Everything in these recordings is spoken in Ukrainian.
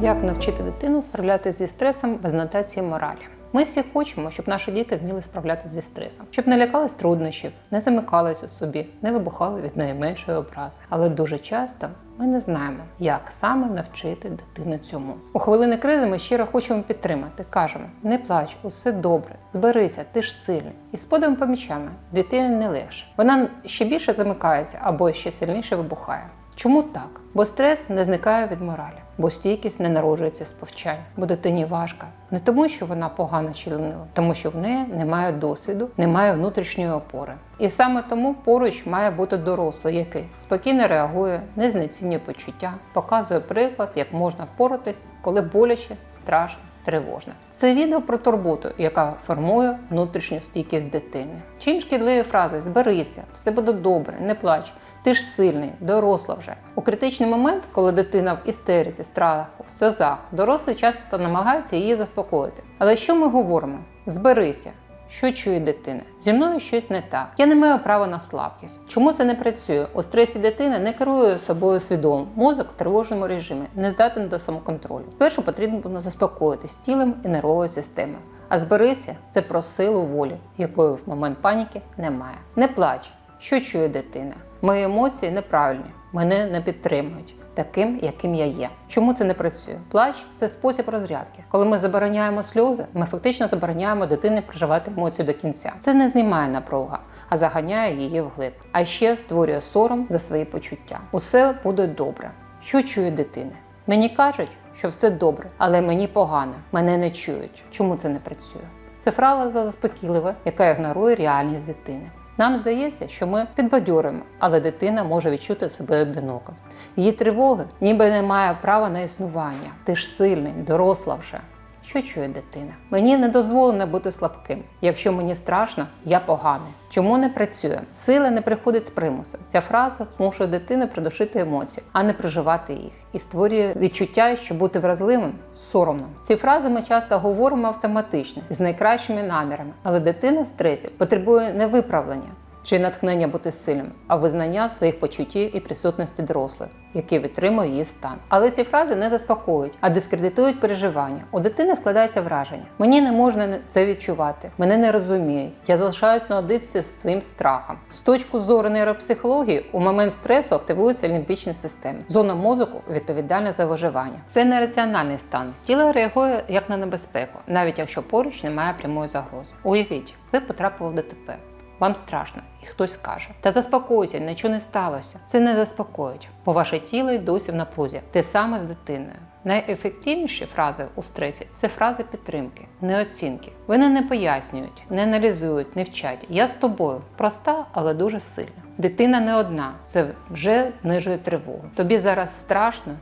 Як навчити дитину справлятися зі стресом без нотації моралі? Ми всі хочемо, щоб наші діти вміли справлятися зі стресом, щоб не лякались труднощів, не замикались у собі, не вибухали від найменшої образи. Але дуже часто ми не знаємо, як саме навчити дитину цьому. У хвилини кризи ми щиро хочемо підтримати. Кажемо: не плач, усе добре, зберися, ти ж сильний. І з подивом помічаємо, дитині не легше. Вона ще більше замикається або ще сильніше вибухає. Чому так? Бо стрес не зникає від моралі, бо стійкість не народжується з повчань, бо дитині важко. Не тому, що вона погана чи ленива, тому що в неї немає досвіду, немає внутрішньої опори. І саме тому поруч має бути дорослий, який спокійно реагує, не знецінює почуття, показує приклад, як можна впоратись, коли боляче, страшно. Тривожна. Це відео про турботу, яка формує внутрішню стійкість дитини. Чим шкідливі фрази зберися, все буде добре, не плач. Ти ж сильний, доросла вже. У критичний момент, коли дитина в істериці, страху, сльозах, дорослі часто намагаються її заспокоїти. Але що ми говоримо? Зберися. Що чує дитина? Зі мною щось не так. Я не маю права на слабкість. Чому це не працює? У стресі дитина не керує собою свідомо. Мозок в тривожному режимі, не здатен до самоконтролю. Спершу потрібно заспокоїтись тілом і нервовою системою. А зберися це про силу волі, якої в момент паніки немає. Не плач. Що чує дитина? Мої емоції неправильні, мене не підтримують. Таким, яким я є. Чому це не працює? Плач це спосіб розрядки. Коли ми забороняємо сльози, ми фактично забороняємо дитині проживати емоцію до кінця. Це не знімає напруга, а заганяє її вглиб. А ще створює сором за свої почуття. Усе буде добре. Що чує дитина? Мені кажуть, що все добре, але мені погано, мене не чують. Чому це не працює? Це фраза заспокійлива, яка ігнорує реальність дитини. Нам здається, що ми підбадьоримо, але дитина може відчути себе одиноко. Її тривоги ніби не має права на існування. Ти ж сильний, доросла вже. Що чує дитина? Мені не дозволено бути слабким. Якщо мені страшно, я поганий. Чому не працює? Сила не приходить з примусу. Ця фраза змушує дитину придушити емоції, а не проживати їх, і створює відчуття, що бути вразливим соромно. Ці фрази ми часто говоримо автоматично з найкращими намірами, але дитина в стресі потребує не виправлення чи натхнення бути сильним, а визнання своїх почуттів і присутності дорослих, які витримує її стан. Але ці фрази не заспокоюють, а дискредитують переживання. У дитини складається враження: мені не можна це відчувати, мене не розуміють. Я залишаюсь наодинці з своїм страхом. З точки зору нейропсихології, у момент стресу активується лімбічна система. Зона мозку відповідальна за виживання. Це не раціональний стан. Тіло реагує як на небезпеку, навіть якщо поруч немає прямої загрози. Уявіть, ви потрапили в ДТП. Вам страшно, і хтось скаже: Та заспокойся, нічого не сталося. Це не заспокоїть, бо ваше тіло й досі в напрузі. Те саме з дитиною. Найефективніші фрази у стресі це фрази підтримки, не оцінки. Вони не пояснюють, не аналізують, не вчать. Я з тобою проста, але дуже сильна. Дитина не одна, це вже знижує тривогу. Тобі зараз страшно.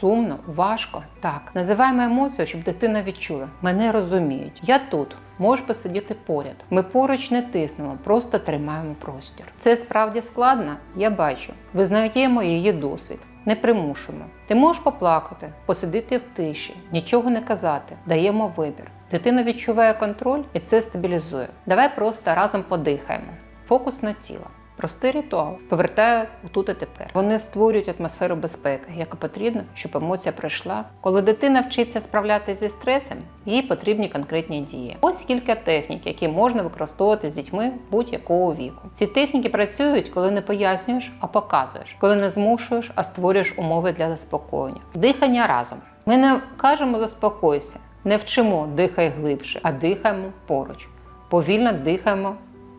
Сумно, важко. Так, називаємо емоцію, щоб дитина відчула. Мене розуміють. Я тут. Можеш посидіти поряд. Ми поруч не тиснемо, просто тримаємо простір. Це справді складно, я бачу. Визнаємо її досвід. Не примушуємо. Ти можеш поплакати, посидіти в тиші, нічого не казати, даємо вибір. Дитина відчуває контроль і це стабілізує. Давай просто разом подихаємо. Фокус на тіло. Простий ритуал повертає тут і тепер. Вони створюють атмосферу безпеки, яка потрібна, щоб емоція пройшла. Коли дитина вчиться справлятися зі стресом, їй потрібні конкретні дії. Ось кілька технік, які можна використовувати з дітьми будь-якого віку. Ці техніки працюють, коли не пояснюєш, а показуєш, коли не змушуєш, а створюєш умови для заспокоєння. Дихання разом. Ми не кажемо заспокойся, не вчимо дихай глибше, а дихаємо поруч. Повільно дихаємо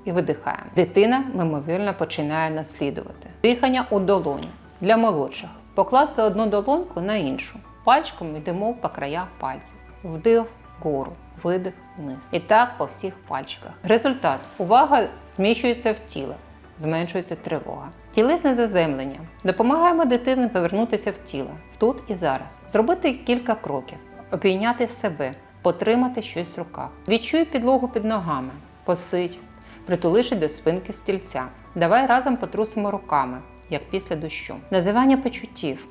і видихаємо. Дитина мимовільно починає наслідувати. Дихання у долоню для молодших. Покласти одну долоньку на іншу. Пальчиком йдемо по краях пальців. Вдих вгору, видих вниз. І так по всіх пальчиках. Результат. Увага зміщується в тіло, зменшується тривога. Тілесне заземлення. Допомагаємо дитині повернутися в тіло, тут і зараз. Зробити кілька кроків, обійняти себе, потримати щось в руках. Відчуй підлогу під ногами, посидь, притуливши до спинки стільця. Давай разом потрусимо руками, як після дощу. Називання почуттів.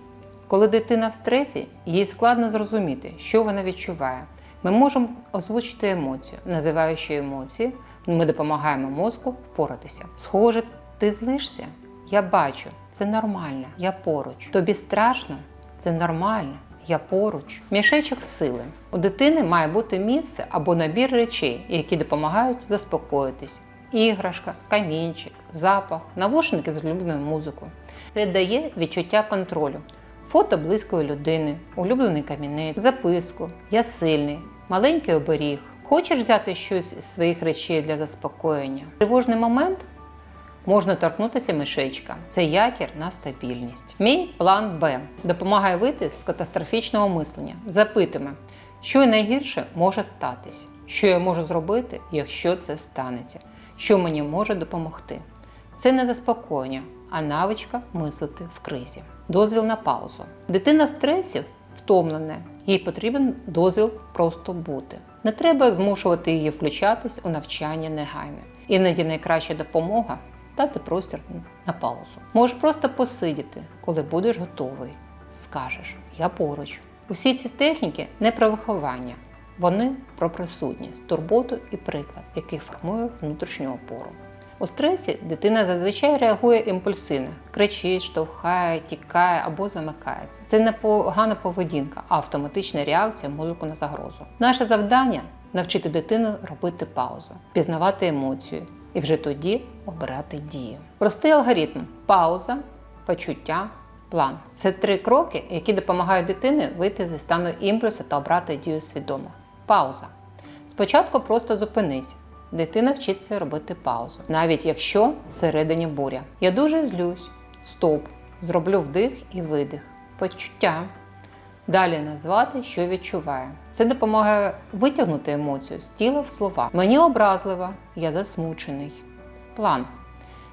Коли дитина в стресі, їй складно зрозуміти, що вона відчуває. Ми можемо озвучити емоцію, називаючи емоції, ми допомагаємо мозку впоратися. Схоже, ти злишся? Я бачу, це нормально, я поруч. Тобі страшно? Це нормально. я поруч. Мішечок сили. У дитини має бути місце або набір речей, які допомагають заспокоїтись. Іграшка, камінчик, запах, навушники з улюбленою музикою. Це дає відчуття контролю. Фото близької людини, улюблений камінець, записку, я сильний, маленький оберіг. Хочеш взяти щось із своїх речей для заспокоєння? Тривожний момент можна торкнутися мишечка. Це якір на стабільність. Мій план Б допомагає вийти з катастрофічного мислення. Запитуємо, що найгірше може статись, що я можу зробити, якщо це станеться, що мені може допомогти. Це не заспокоєння, а навичка мислити в кризі. Дозвіл на паузу. Дитина в стресі втомлена, їй потрібен дозвіл просто бути. Не треба змушувати її включатись у навчання негайно. Іноді найкраща допомога дати простір на паузу. Можеш просто посидіти, коли будеш готовий. Скажеш Я поруч. Усі ці техніки не про виховання, вони про присутність, турботу і приклад, який формує внутрішню опору. У стресі дитина зазвичай реагує імпульсивно, кричить, штовхає, тікає або замикається. Це не погана поведінка, а автоматична реакція мозку на загрозу. Наше завдання навчити дитину робити паузу, пізнавати емоцію і вже тоді обирати дію. Простий алгоритм: пауза, почуття, план. Це три кроки, які допомагають дитині вийти зі стану імпульсу та обрати дію свідомо. Пауза. Спочатку просто зупинись. Дитина вчиться робити паузу, навіть якщо всередині буря. Я дуже злюсь. Стоп. Зроблю вдих і видих. Почуття. Далі назвати, що відчуває. Це допомагає витягнути емоцію з тіла в слова. Мені образливо, я засмучений. План.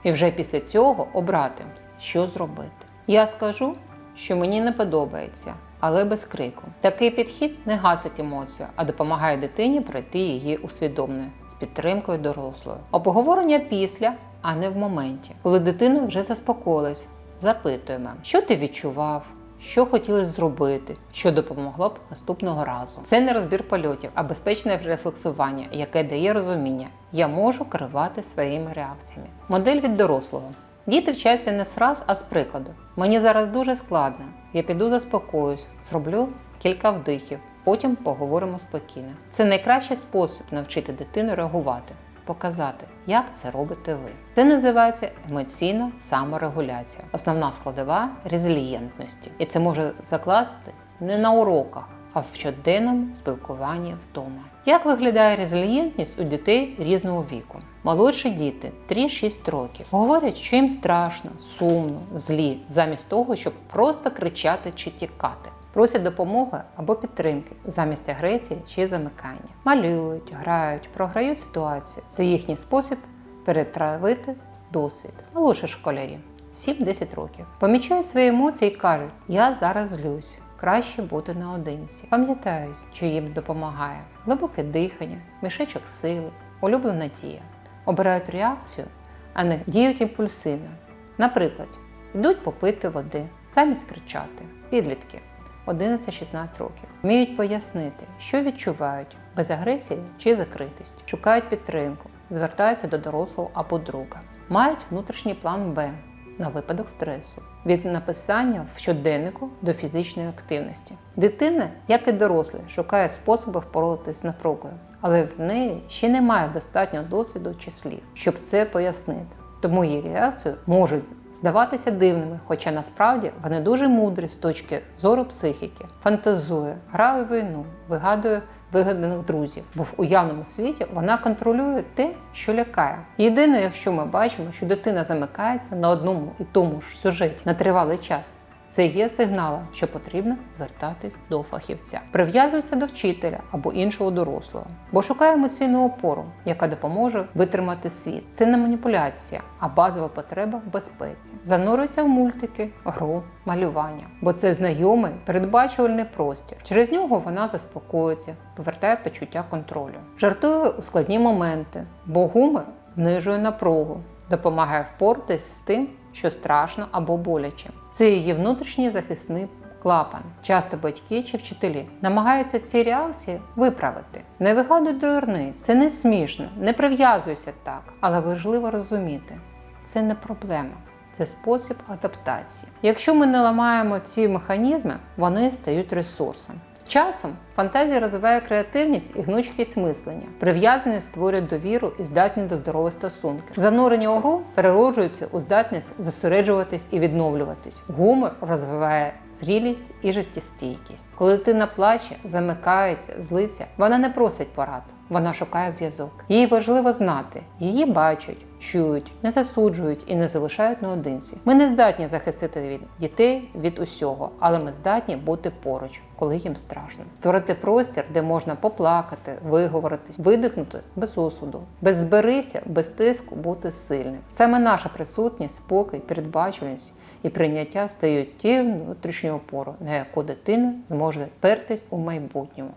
І вже після цього обрати, що зробити. Я скажу, що мені не подобається, але без крику. Такий підхід не гасить емоцію, а допомагає дитині пройти її усвідомлено з підтримкою дорослої. Обговорення після, а не в моменті. Коли дитина вже заспокоїлась, запитуємо, що ти відчував. Що хотілося зробити, що допомогло б наступного разу. Це не розбір польотів, а безпечне рефлексування, яке дає розуміння. Я можу керувати своїми реакціями. Модель від дорослого. Діти вчаться не з фраз, а з прикладу. Мені зараз дуже складно. Я піду заспокоюсь, зроблю кілька вдихів, потім поговоримо спокійно. Це найкращий спосіб навчити дитину реагувати, показати, як це робите ви. Це називається емоційна саморегуляція, основна складова резилієнтності. І це може закласти не на уроках, а в щоденному спілкуванні вдома. Як виглядає резилієнтність у дітей різного віку? Молодші діти 3-6 років говорять, що їм страшно, сумно, злі, замість того, щоб просто кричати чи тікати. Просять допомоги або підтримки замість агресії чи замикання. Малюють, грають, програють ситуацію. Це їхній спосіб перетравити досвід. Молодші школярі 7-10 років. Помічають свої емоції і кажуть, я зараз злюсь. Краще бути наодинці. Пам'ятають, що їм допомагає глибоке дихання, мішечок сили, улюблена дія. Обирають реакцію, а не діють імпульсивно. Наприклад, йдуть попити води, замість кричати. Підлітки 11-16 років. Вміють пояснити, що відчувають без агресії чи закритості, шукають підтримку, звертаються до дорослого або друга. Мають внутрішній план Б на випадок стресу, від написання в щоденнику до фізичної активності. Дитина, як і дорослий, шукає способи впоратися з напругою, але в неї ще немає достатньо досвіду чи слів, щоб це пояснити. Тому її реакції можуть здаватися дивними, хоча насправді вони дуже мудрі з точки зору психіки, фантазує, грає війну, вигадує вигаданих друзів, бо в уявному світі вона контролює те, що лякає. Єдине, якщо ми бачимо, що дитина замикається на одному і тому ж сюжеті на тривалий час. Це є сигналом, що потрібно звертатись до фахівця. Прив'язується до вчителя або іншого дорослого, бо шукає емоційну опору, яка допоможе витримати світ. Це не маніпуляція, а базова потреба в безпеці. Занурюється в мультики, гру, малювання, бо це знайомий, передбачувальний простір. Через нього вона заспокоїться, повертає почуття контролю. Жартує у складні моменти, бо гумор знижує напругу, допомагає впоратись з тим, що страшно або боляче. Це її внутрішній захисний клапан. Часто батьки чи вчителі намагаються ці реакції виправити. Не вигадуй дурниць. Це не смішно, не прив'язуйся так, але важливо розуміти. Це не проблема, це спосіб адаптації. Якщо ми не ламаємо ці механізми, вони стають ресурсом. Часом фантазія розвиває креативність і гнучкість мислення. Прив'язаність створює довіру і здатність до здорових стосунків. Занурення у гру перероджується у здатність зосереджуватись і відновлюватись. Гумор розвиває зрілість і життєстійкість. Коли дитина плаче, замикається, злиться, вона не просить порад, вона шукає зв'язок. Їй важливо знати, її бачать, чують, не засуджують і не залишають наодинці. Ми не здатні захистити від дітей від усього, але ми здатні бути поруч, коли їм страшно. Створити простір, де можна поплакати, виговоритись, видихнути без осуду, без зберися, без тиску бути сильним. Саме наша присутність, спокій, передбачуваність і прийняття стають тією внутрішньою опорою, на яку дитина зможе пертись у майбутньому.